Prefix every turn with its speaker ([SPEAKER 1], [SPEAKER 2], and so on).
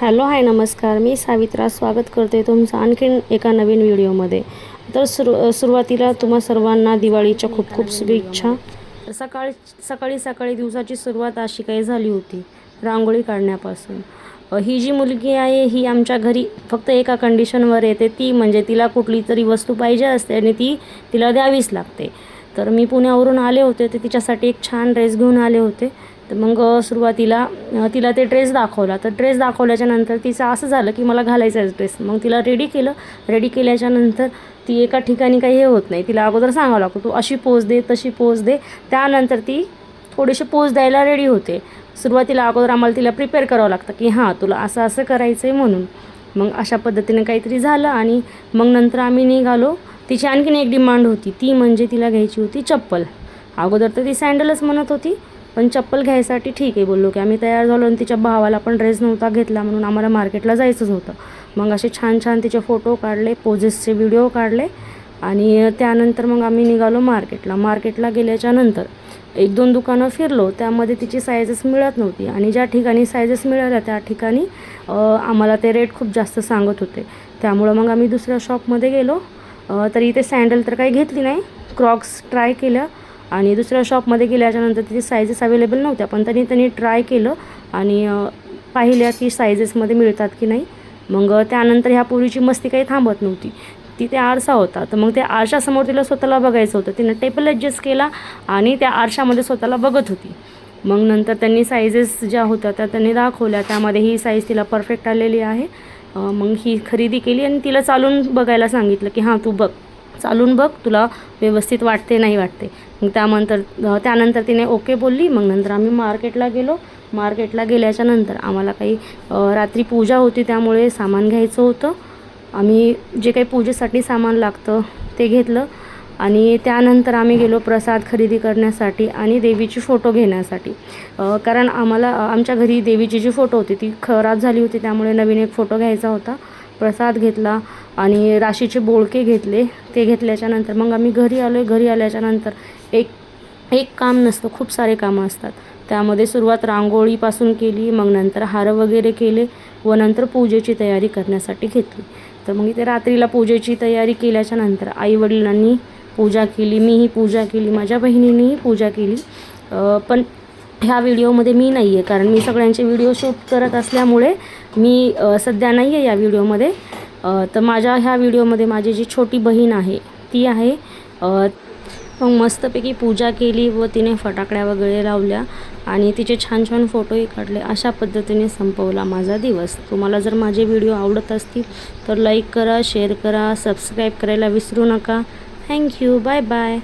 [SPEAKER 1] Hello hi नमस्कार. मी सावित्रा स्वागत करते तुमचं आणखीन एका नवीन व्हिडिओमध्ये. तर सुरू सुरुवातीला तुम्हा सर्वांना दिवाळीच्या खूप खूप शुभेच्छा. सकाळी सकाळी सकाळी दिवसाची सुरुवात अशी काही झाली होती रांगोळी काढण्यापासून. ही जी मुलगी आहे ही आमच्या घरी फक्त एका कंडिशनवर येते. ती म्हणजे तिला कुठली तरी वस्तू पाहिजे असते आणि ती तिला द्यावीच लागते. तर मी पुण्यावरून आले होते तर तिच्यासाठी एक छान ड्रेस घेऊन आले होते. तर मग सुरुवातीला तिला ते ड्रेस दाखवला. तर ड्रेस दाखवल्याच्या नंतर तिचं असं झालं की मला घालायचा आहे ड्रेस. मग तिला रेडी केलं. रेडी केल्याच्यानंतर ती एका ठिकाणी काही हे होत नाही. तिला अगोदर सांगावं लागतो तू अशी पोज दे तशी पोज दे. त्यानंतर ती थोडेसे पोज द्यायला रेडी होते. सुरुवातीला अगोदर आम्हाला तिला प्रिपेअर करावं लागतं की हां तुला असं असं करायचं आहे म्हणून. मग अशा पद्धतीनं काहीतरी झालं आणि मग नंतर आम्ही निघालो. तिची आणखीन एक डिमांड होती. ती म्हणजे तिला घ्यायची होती चप्पल. अगोदर तर ती सँडलच म्हणत होती. पण चप्पल घ्यायसाठी ठीक आहे बोललो की. आम्ही तयार झालो आणि तिच्या भावाला पण ड्रेस नव्हता घेतला म्हणून आम्हाला मार्केटला जायचंच होतं. मग असे छान छान तिचे फोटो काढले पोजेसचे व्हिडिओ काढले आणि त्यानंतर मग आम्ही निघालो मार्केटला मार्केटला गेल्याच्यानंतर एक दोन दुकानं फिरलो त्यामध्ये तिची सायझेस मिळत नव्हती आणि ज्या ठिकाणी सायझेस मिळाल्या त्या ठिकाणी आम्हाला ते रेट खूप जास्त सांगत होते. त्यामुळं मग आम्ही दुसऱ्या शॉपमध्ये गेलो. तरी तर इथे सँडल तर काही घेतली नाही. क्रॉक्स ट्राय केलं आणि दुसऱ्या शॉपमध्ये गेल्याच्यानंतर तिथे सायझेस अवेलेबल नव्हत्या पण त्यांनी त्यांनी ट्राय केलं आणि पाहिल्या की सायझेसमध्ये मिळतात की नाही. मग त्यानंतर ह्या पोरीची मस्ती काही थांबत नव्हती. तिथे आरसा होता. तर मग त्या आरशासमोर तिला स्वतःला बघायचं होतं. तिनं टेबल ॲडजस्ट केला आणि त्या आरशामध्ये स्वतःला बघत होती. मग नंतर त्यांनी साईजेस ज्या होत्या त्या त्यांनी दाखवल्या. त्यामध्ये ही साईज तिला परफेक्ट आलेली आहे. मग ही खरेदी केली आणि तिला चालून बघायला सांगितलं की हां तू बघ. चालून बघ तुला व्यवस्थित वाटते नाही वाटते. मग त्यानंतर त्यानंतर तिने ओके बोलली मग नंतर आम्ही मार्केटला गेलो. मार्केटला गेल्याच्यानंतर आम्हाला काही रात्री पूजा होती त्यामुळे सामान घ्यायचं होतं. आम्ही जे काही पूजेसाठी सामान लागतं ते घेतलं. आणि त्यानंतर आम्ही गेलो प्रसाद खरेदी करण्यासाठी आणि देवीची फोटो घेण्यासाठी. कारण आम्हाला आमच्या घरी देवीची जी फोटो होती ती खराब झाली होती त्यामुळे नवीन एक फोटो घ्यायचा होता. प्रसाद घेतला आणि राशीचे बोळके घेतले. ते घेतल्याच्यानंतर मग आम्ही घरी आलो घरी आल्याच्यानंतर एक एक काम नसतं. खूप सारे कामं असतात. त्यामध्ये सुरुवात रांगोळीपासून केली. मग नंतर हार वगैरे केले व नंतर पूजेची तयारी करण्यासाठी घेतली. तर मग इथे रात्रीला पूजेची तयारी केल्याच्यानंतर आईवडिलांनी पूजा केली. मीही पूजा केली. माझ्या बहिणीनेही पूजा केली. पण ह्या व्हिडिओमध्ये मी नाही आहे कारण मी सगळ्यांचे व्हिडिओ शूट करत असल्यामुळे मी सध्या नाही आहे या व्हिडिओमध्ये. तर माझ्या ह्या व्हिडिओमध्ये माझी जी छोटी बहीण आहे ती आहे मग मस्तपैकी पूजा केली व तिने फटाकड्या वगैरे लावल्या आणि तिचे छान छान फोटोही काढले. अशा पद्धतीने संपवला माझा दिवस. तुम्हाला जर माझे व्हिडिओ आवडत असतील तर लाईक करा शेअर करा सबस्क्राईब करायला विसरू नका. Thank you bye bye.